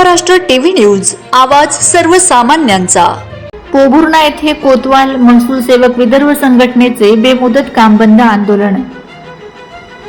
Maharashtra TV news आवाज सर्वसामान्यांचा. पोभुर्णा येथे कोतवाल महसूल सेवक विदर्भ संघटनेचे बेमुदत काम बंद आंदोलन.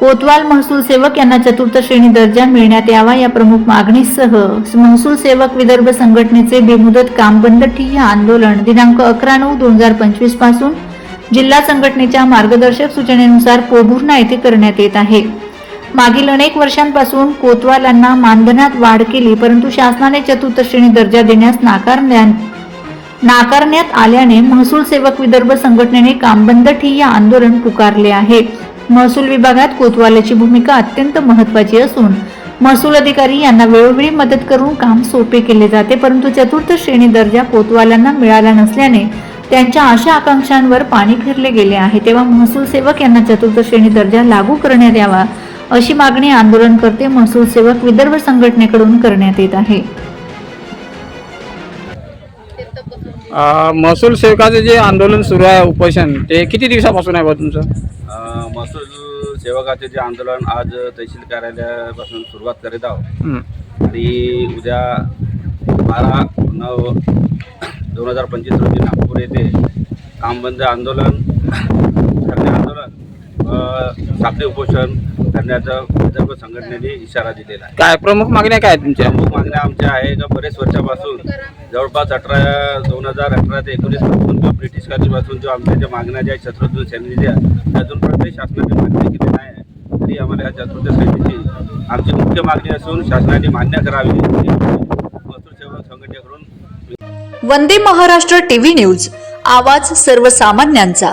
कोतवाल महसूल सेवक यांना चतुर्थ श्रेणी दर्जा मिळण्यात यावा या प्रमुख मागणीसह महसूल सेवक विदर्भ संघटनेचे बेमुदत काम बंद ठिय्या आंदोलन दिनांक अकरा नऊ दोन हजार पंचवीसपासून जिल्हा संघटनेच्या मार्गदर्शक सूचनेनुसार पोभुर्णा येथे करण्यात येत आहे. मागील अनेक वर्षांपासून कोतवालांना मानधनात वाढ केली परंतु शासनाने चतुर्थ श्रेणी दर्जा देण्यास नाकारण्यात नाकारण्यात आल्याने महसूल सेवक विदर्भ संघटनेने कामबंद ठिय्या आंदोलन पुकारले आहे. महसूल विभागात कोतवालाची भूमिका अत्यंत महत्वाची असून महसूल अधिकारी यांना वेळोवेळी मदत करून काम सोपे केले जाते परंतु चतुर्थ श्रेणी दर्जा कोतवालांना मिळाला नसल्याने त्यांच्या आशा आकांक्षांवर पाणी फिरले गेले आहे. तेव्हा महसूल सेवक यांना चतुर्थ श्रेणी दर्जा लागू करण्यात यावा अशी मागणी आंदोलनकर्ते महसूल सेवक विदर्भ संघटनेकडून करण्यात येत आहे. महसूल सेवकाचे जे आंदोलन सुरू आहे उपोषण ते किती दिवसापासून आहे बा तुमचं? महसूल सेवकाचे जे आंदोलन आज तहसील कार्यालयापासून सुरुवात करीत आहोत. हं. आणि उद्या बारा नऊ दोन हजार पंचवीस रोजी नागपूर येथे कामबंद आंदोलन धरणे आंदोलन साखळी उपोषण करण्याचा विदर्भ संघटनेने इशारा दिलेला आहे. काय प्रमुख मागण्या काय आहेत तुमच्या? प्रमुख मागण्या आमच्या आहे का बरेच वर्षापासून जवळपास अठरा दोन हजार अठरा ते एकोणीसपासून जो ब्रिटिश काळापासून जो आमच्या ज्या मागण्या ज्या श्रेणीच्या त्या अजूनपर्यंत शासनाने मान्य केली नाही आहे तरी आम्हाला या चतुर्थ श्रेणीची आमची मुख्य मागणी असून शासनाने मान्य करावी. ही महसूल सेवक संघटनेकडून वंदे महाराष्ट्र टीव्ही न्यूज आवाज सर्वसामान्यांचा.